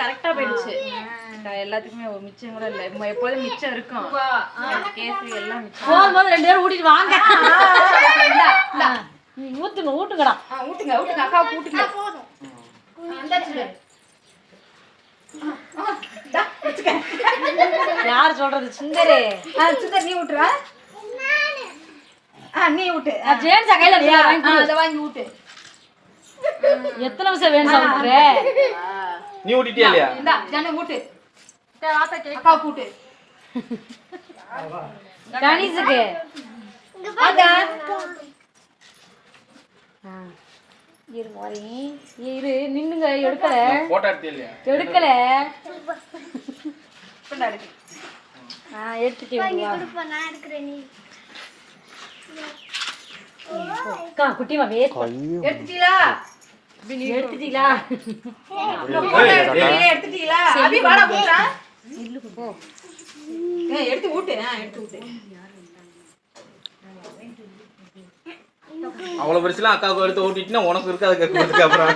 கரெக்டா போயிடுச்சு எல்லாத்துக்குமே ஒரு மிச்சம் கூட இல்ல நம்ம எப்போதும் மிச்சம் இருக்கும் கேசரி எல்லாம் மிச்சம் போதும் போது ரெண்டு பேரும் ஊட்டிட்டு வாங்க ஊத்துங்க ஊட்டுங்கடா ஆ, ஊட்டுங்க ஊட்டுங்க அக்கா ஊட்டுங்க யார் சொல்றது சுந்தரி சுந்தர் நீ ஊட்டுறா ஆ நீ ஜேம்ஸ் கையில வாங்கி ஊட்டு எத்தனை நிமிஷம் வேணும் சாப்பிட்ற நீ ஊட்டிட்டியா இல்லையா? இந்தா ஜன ஊட்டு அக்கா ஊட்டு கணேசுக்கு வாங்க ஆ. இரு மாறி இரு நின்னுங்க எடுக்கல. போட்டோ எடுத்தியா இல்லையா? எடுக்கல. ஆ எடுத்துட்டீங்க அக்கா குட்டிமா வேஸ்ட் எடுத்துட்டீங்களா? எடுத்துட்டீங்களா? எடுத்துட்டீங்களா? அபி வாடா எடுத்து ஊட்டு. ஆ எடுத்து ஊட்டு. அவ்வளவு பெருசுலாம் அக்காவுக்கு எடுத்து ஊட்டிட்டுனா உனக்கு இருக்கு அதுக்கு இருக்கிறதுக்கு அப்புறம்.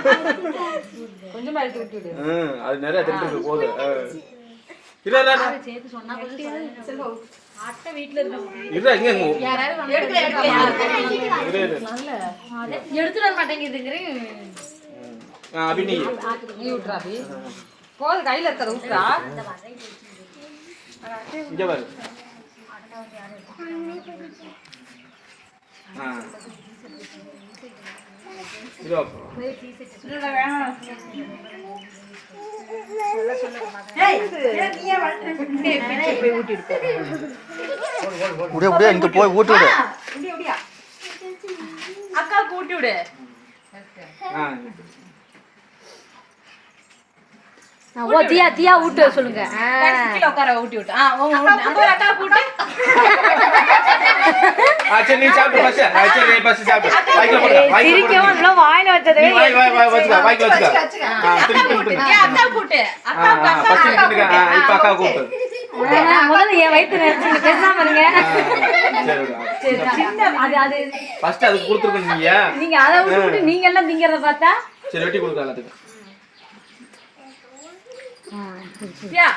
கொஞ்சமா எடுத்து ஊட்டி விடு. ம், அது நிறைய தெரிஞ்சு போகுது. இரு, இரு. செல்வா அட்டை வீட்டுல இருக்கு. வர மாட்டேங்குதுங்கிறேன். ஆ, அபி நீ ஊட்டுறா அபி போது கையில இருக்கிறத இங்க பாரு. போய் ஊட்டி இங்க போய் விடு. அக்காவுக்கு ஊட்டி விடு. ஆ. ஓ தியா தியா ஊட்டு சொல்லுங்க. உட்கார ஊட்டி விட்டு. நீ சாப்பிடு நீ சாப்பிடு. சிரிக்கவும் வாயில வச்சது நீ வாய், வாய், வாய் வச்சுக்க, வச்சுக்க. இப்ப அக்கா. முதல்ல என் வயிற்று நினைச்சு பேசாம இருங்க. அது அது. கொடுத்துருக்கணும் நீங்க. நீங்க அதை விட்டு நீங்க எல்லாம் திங்கிறத பார்த்தா? சரி வெட்டி கொடுக்க எல்லாத்துக்கும் யா